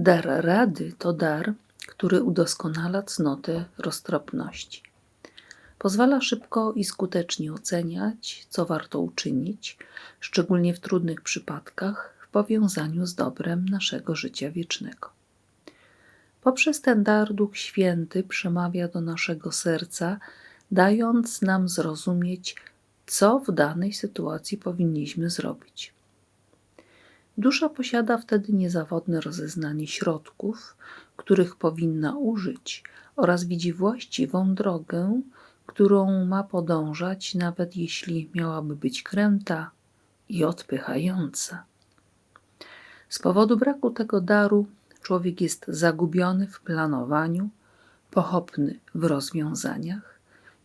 Dar rady to dar, który udoskonala cnotę roztropności. Pozwala szybko i skutecznie oceniać, co warto uczynić, szczególnie w trudnych przypadkach w powiązaniu z dobrem naszego życia wiecznego. Poprzez ten dar Duch Święty przemawia do naszego serca, dając nam zrozumieć, co w danej sytuacji powinniśmy zrobić. Dusza posiada wtedy niezawodne rozeznanie środków, których powinna użyć, oraz widzi właściwą drogę, którą ma podążać, nawet jeśli miałaby być kręta i odpychająca. Z powodu braku tego daru człowiek jest zagubiony w planowaniu, pochopny w rozwiązaniach,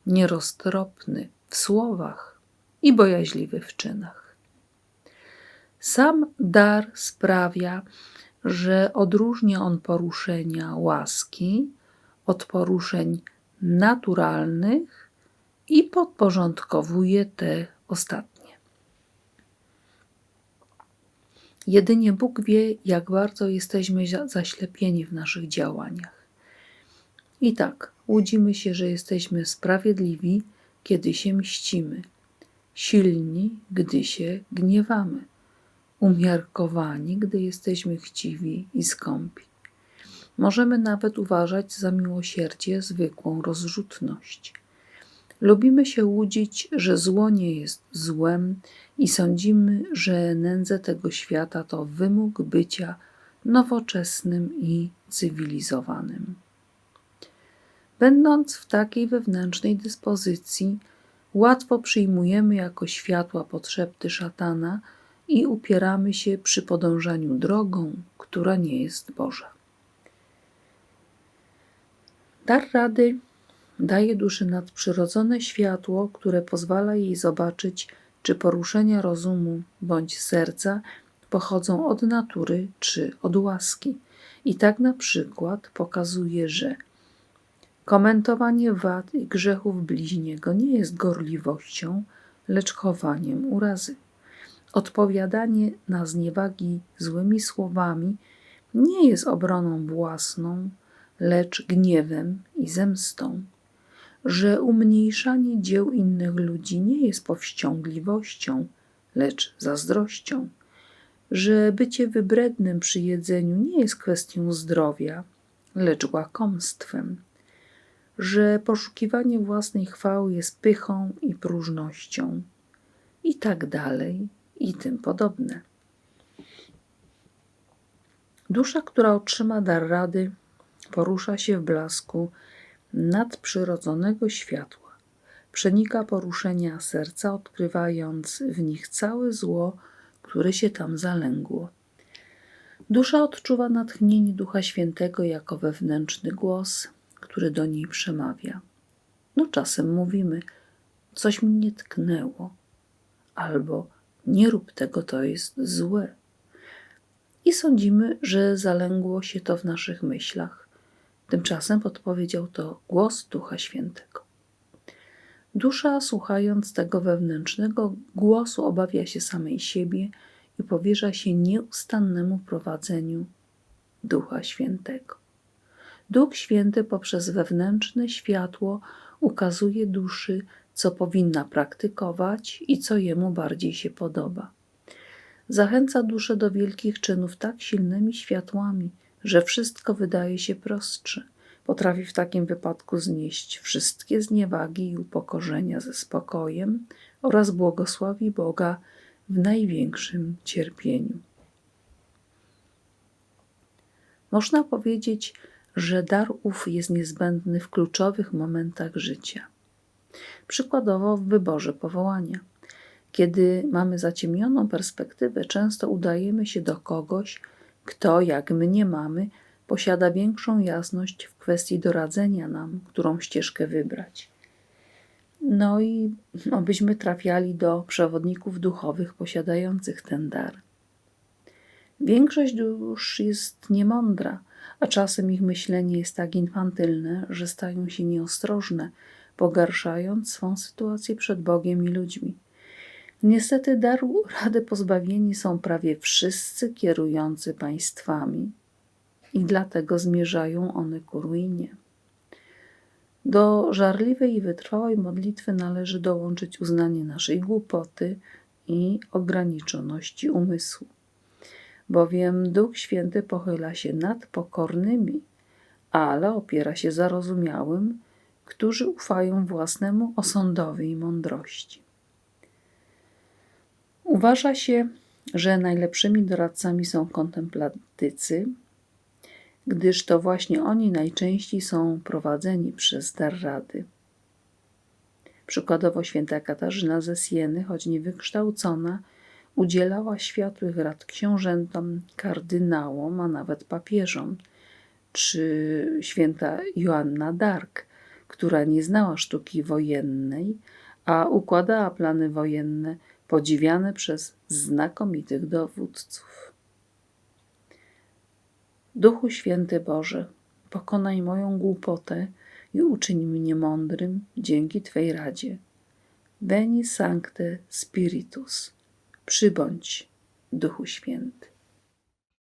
nieroztropny w słowach i bojaźliwy w czynach. Sam dar sprawia, że odróżnia on poruszenia łaski od poruszeń naturalnych i podporządkowuje te ostatnie. Jedynie Bóg wie, jak bardzo jesteśmy zaślepieni w naszych działaniach. I tak, łudzimy się, że jesteśmy sprawiedliwi, kiedy się mścimy, silni, gdy się gniewamy, umiarkowani, gdy jesteśmy chciwi i skąpi. Możemy nawet uważać za miłosierdzie zwykłą rozrzutność. Lubimy się łudzić, że zło nie jest złem i sądzimy, że nędza tego świata to wymóg bycia nowoczesnym i cywilizowanym. Będąc w takiej wewnętrznej dyspozycji, łatwo przyjmujemy jako światła potrzeby szatana i upieramy się przy podążaniu drogą, która nie jest Boża. Dar rady daje duszy nadprzyrodzone światło, które pozwala jej zobaczyć, czy poruszenia rozumu bądź serca pochodzą od natury czy od łaski. I tak na przykład pokazuje, że komentowanie wad i grzechów bliźniego nie jest gorliwością, lecz chowaniem urazy. Odpowiadanie na zniewagi złymi słowami nie jest obroną własną, lecz gniewem i zemstą. Że umniejszanie dzieł innych ludzi nie jest powściągliwością, lecz zazdrością, że bycie wybrednym przy jedzeniu nie jest kwestią zdrowia, lecz łakomstwem, że poszukiwanie własnej chwały jest pychą i próżnością, i tak dalej, i tym podobne. Dusza, która otrzyma dar rady, porusza się w blasku nadprzyrodzonego światła. Przenika poruszenia serca, odkrywając w nich całe zło, które się tam zalęgło. Dusza odczuwa natchnienie Ducha Świętego jako wewnętrzny głos, który do niej przemawia. No czasem mówimy, coś mnie tknęło, albo nie rób tego, to jest złe. I sądzimy, że zalęgło się to w naszych myślach. Tymczasem podpowiedział to głos Ducha Świętego. Dusza, słuchając tego wewnętrznego głosu, obawia się samej siebie i powierza się nieustannemu prowadzeniu Ducha Świętego. Duch Święty poprzez wewnętrzne światło ukazuje duszy, co powinna praktykować i co jemu bardziej się podoba. Zachęca duszę do wielkich czynów tak silnymi światłami, że wszystko wydaje się prostsze. Potrafi w takim wypadku znieść wszystkie zniewagi i upokorzenia ze spokojem oraz błogosławi Boga w największym cierpieniu. Można powiedzieć, że dar ów jest niezbędny w kluczowych momentach życia. Przykładowo w wyborze powołania. Kiedy mamy zaciemnioną perspektywę, często udajemy się do kogoś, kto, jak my mamy, posiada większą jasność w kwestii doradzenia nam, którą ścieżkę wybrać. No i obyśmy trafiali do przewodników duchowych posiadających ten dar. Większość dusz jest niemądra, a czasem ich myślenie jest tak infantylne, że stają się nieostrożne, pogarszając swą sytuację przed Bogiem i ludźmi. Niestety daru rady pozbawieni są prawie wszyscy kierujący państwami i dlatego zmierzają one ku ruinie. Do żarliwej i wytrwałej modlitwy należy dołączyć uznanie naszej głupoty i ograniczoności umysłu, bowiem Duch Święty pochyla się nad pokornymi, ale opiera się zarozumiałym, którzy ufają własnemu osądowi i mądrości. Uważa się, że najlepszymi doradcami są kontemplatycy, gdyż to właśnie oni najczęściej są prowadzeni przez dar rady. Przykładowo święta Katarzyna ze Sieny, choć niewykształcona, udzielała światłych rad książętom, kardynałom, a nawet papieżom, czy święta Joanna Dark, która nie znała sztuki wojennej, a układała plany wojenne podziwiane przez znakomitych dowódców. Duchu Święty Boże, pokonaj moją głupotę i uczyń mnie mądrym dzięki Twej radzie. Veni Sancte Spiritus. Przybądź, Duchu Święty.